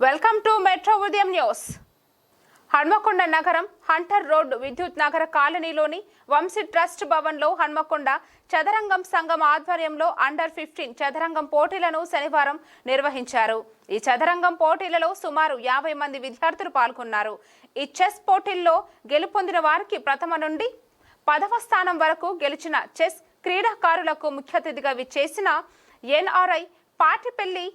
Welcome to metro ఉదయం news. Hanamkonda నగరం Hunter road విద్యుత్ నగర కాలనీలోని వంశీ ట్రస్ట్ భవన్లో హన్మకొండ చదరంగం సంఘం ఆధ్వర్యంలో అండర్ ఫిఫ్టీన్ చదరంగం పోటీలను శనివారం నిర్వహించారు. ఈ చదరంగం పోటీలలో సుమారు యాభై మంది విద్యార్థులు పాల్గొన్నారు. ఈ చెస్ పోటీల్లో గెలుపొందిన వారికి ప్రథమ నుండి పదవ స్థానం వరకు గెలిచిన చెస్ క్రీడాకారులకు ముఖ్య అతిథిగా విచ్చేసిన NRI Patipelli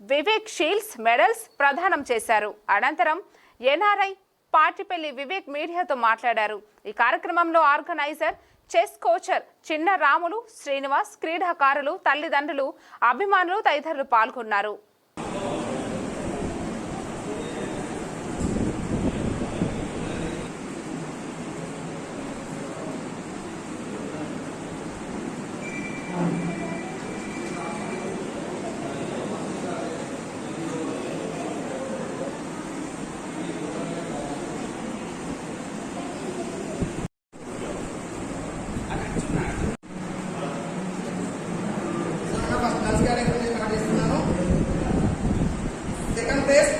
Vivek shields medals ప్రదానం చేశారు. అనంతరం ఎన్ఆర్ఐ పాటిపల్లి వివేక్ మీడియాతో మాట్లాడారు. ఈ కార్యక్రమంలో ఆర్గనైజర్ చెస్ కోచర్ చిన్న రాములు శ్రీనివాస్ క్రీడాకారులు తల్లిదండ్రులు అభిమానులు తదితరులు పాల్గొన్నారు. ఫస్ట్ నర్స్ సెకండ్ ప్లేస్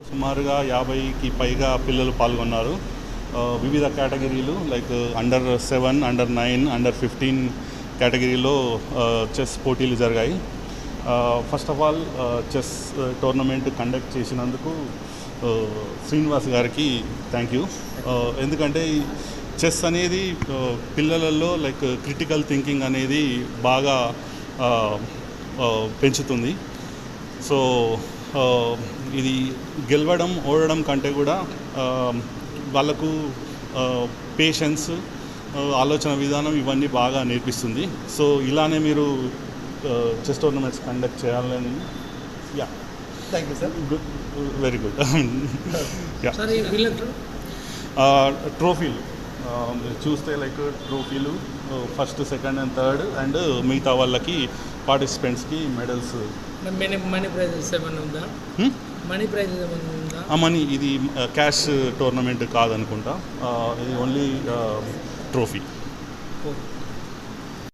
సుమారుగా యాభైకి పైగా పిల్లలు పాల్గొన్నారు. వివిధ కేటగిరీలు like under seven under nine under fifteen కేటగిరీలో చెస్ పోటీలు జరిగాయి. First of all chess tournament conduct చేసినందుకు శ్రీనివాస్ గారికి థ్యాంక్ యూ ఎందుకంటే చెస్ అనేది పిల్లలలో లైక్ క్రిటికల్ థింకింగ్ అనేది బాగా పెంచుతుంది. సో ఇది గెలవడం ఓడడం కంటే కూడా వాళ్ళకు పేషెన్స్ ఆలోచన విధానం ఇవన్నీ బాగా నేర్పిస్తుంది. సో ఇలానే మీరు చెస్ టోర్నమెంట్స్ కండక్ట్ చేయాలని yeah thank you sir good very good ట్రోఫీలు చూస్తే like ట్రోఫీలు first second and third and మిగతా వాళ్ళకి పార్టిసిపెంట్స్కి మెడల్స్ మనీ మనీ ప్రైజెస్ ఏమైనా ఉందా? మనీ ప్రైజెస్ ఏమైనా ఉందా? ఆ మనీ ఇది క్యాష్ టోర్నమెంట్ కాదనుకుంటా. ఆ, ఇది ఓన్లీ ట్రోఫీ ఓకే